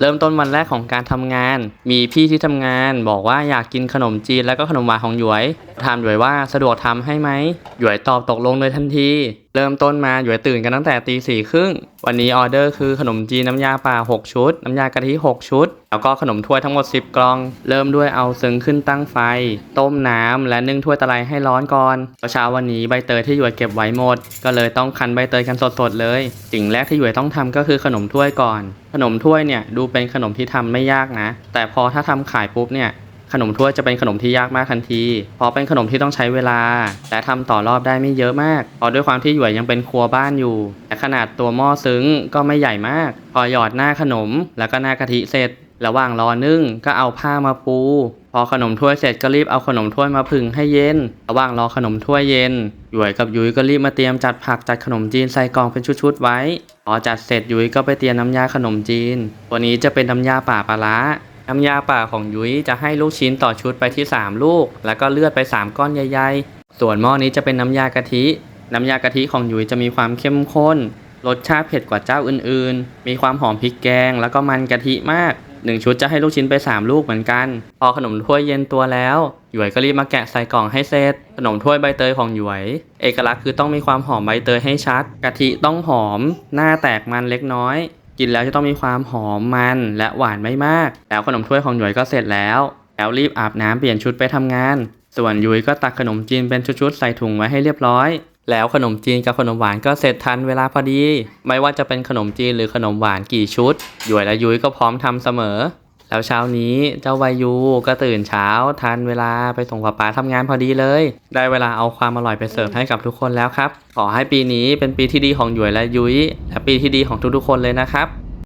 เริ่มต้นวันแรกของการทำงาน มีพี่ที่ทำงาน บอกว่าอยากกินขนมจีนแล้วก็ขนมหวานของหยวยถามหยวยว่าสะดวกทำให้ไหมหยวยตอบตกลงเลยทันที เริ่มต้นมาหยวยตื่นกันตั้งแต่ตีสี่ครึ่ง วันนี้ออเดอร์คือขนมจีนน้ำยาป่า 6 ชุด น้ำยากะทิ 6 ชุด แล้วก็ขนมถ้วยทั้งหมด 10 กล่อง เริ่มด้วยเอาซึ้งขึ้นตั้งไฟ ต้มน้ำและนึ่งถ้วยตะไลให้ร้อนก่อนเช้าวันนี้ใบเตยที่หยวยเก็บไว้หมด ก็เลยต้องคั้นใบเตยกันสดๆเลย สิ่งแรกที่หยวยต้องทำก็คือขนมถ้วยก่อน ขนมถ้วยเนี่ยดูเป็นขนมที่ทำไม่ยากนะ แต่พอถ้าทำขายปุ๊บเนี่ย ขนมถ้วยจะเป็นขนมที่ยากมากทันที เพราะเป็นขนมที่ต้องใช้เวลา และทำต่อรอบได้ไม่เยอะมากเพราะด้วยความที่หยวยยังเป็นครัวบ้านอยู่และขนาดตัวหม้อซึ้งก็ไม่ใหญ่มาก พอหยอดหน้าขนมแล้วก็หน้ากะทิเสร็จ ระหว่างรอนึ่งก็เอาผ้ามาปู พอขนมถ้วยเสร็จก็รีบเอาขนมถ้วยมาผึ่งให้เย็น ระหว่างรอขนมถ้วยเย็นหยวยกับยุ้ยก็รีบมาเตรียมจัดผักจัดขนมจีนใส่กล่องเป็นชุดๆไว้ พอจัดเสร็จยุ้ยก็ไปเตรียมน้ำยาขนมจีน ตัวนี้จะเป็นน้ำยาป่าปลาร้า น้ำยาป่าของยุ้ยจะให้ลูกชิ้นต่อชุดไปที่ 3 ลูก แล้วก็เลือดไป 3 ก้อนใหญ่ๆ ส่วนหม้อนี้จะเป็นน้ำยากะทิ น้ำยากะทิของยุ้ยจะมีความเข้มข้น รสชาติเผ็ดกว่าเจ้าอื่นๆ มีความหอมพริกแกง แล้วก็มันกะทิมาก 1 ชุดจะให้ลูกชิ้นไป 3 ลูกเหมือนกัน พอขนมถ้วยเย็นตัวแล้วหยวยก็รีบมาแกะใส่กล่องให้เสร็จ ขนมถ้วยใบเตยของหยวย เอกลักษณ์คือต้องมีความหอมใบเตยให้ชัด กะทิต้องหอม หน้าแตกมันเล็กน้อย กินแล้วจะต้องมีความหอมมันและหวานไม่มาก แล้วขนมถ้วยของหยวยก็เสร็จแล้ว แล้วรีบอาบน้ำเปลี่ยนชุดไปทำงาน ส่วนยุ้ยก็ตักขนมจีนเป็นชุดๆใส่ถุงไว้ให้เรียบร้อย แล้วขนมจีนกับขนมหวานก็เสร็จทันเวลาพอดี ไม่ว่าจะเป็นขนมจีนหรือขนมหวานกี่ชุดหยวยและยุ้ยก็พร้อมทำเสมอ แล้วเช้านี้เจ้าวายูก็ตื่นเช้าทันเวลาไปส่งป้าป๋าทำงานพอดีเลย ได้เวลาเอาความอร่อยไปเสิร์ฟให้กับทุกคนแล้วครับ ขอให้ปีนี้เป็นปีที่ดีของหยวยและยุ้ยและปีที่ดีของทุกๆคนเลยนะครับ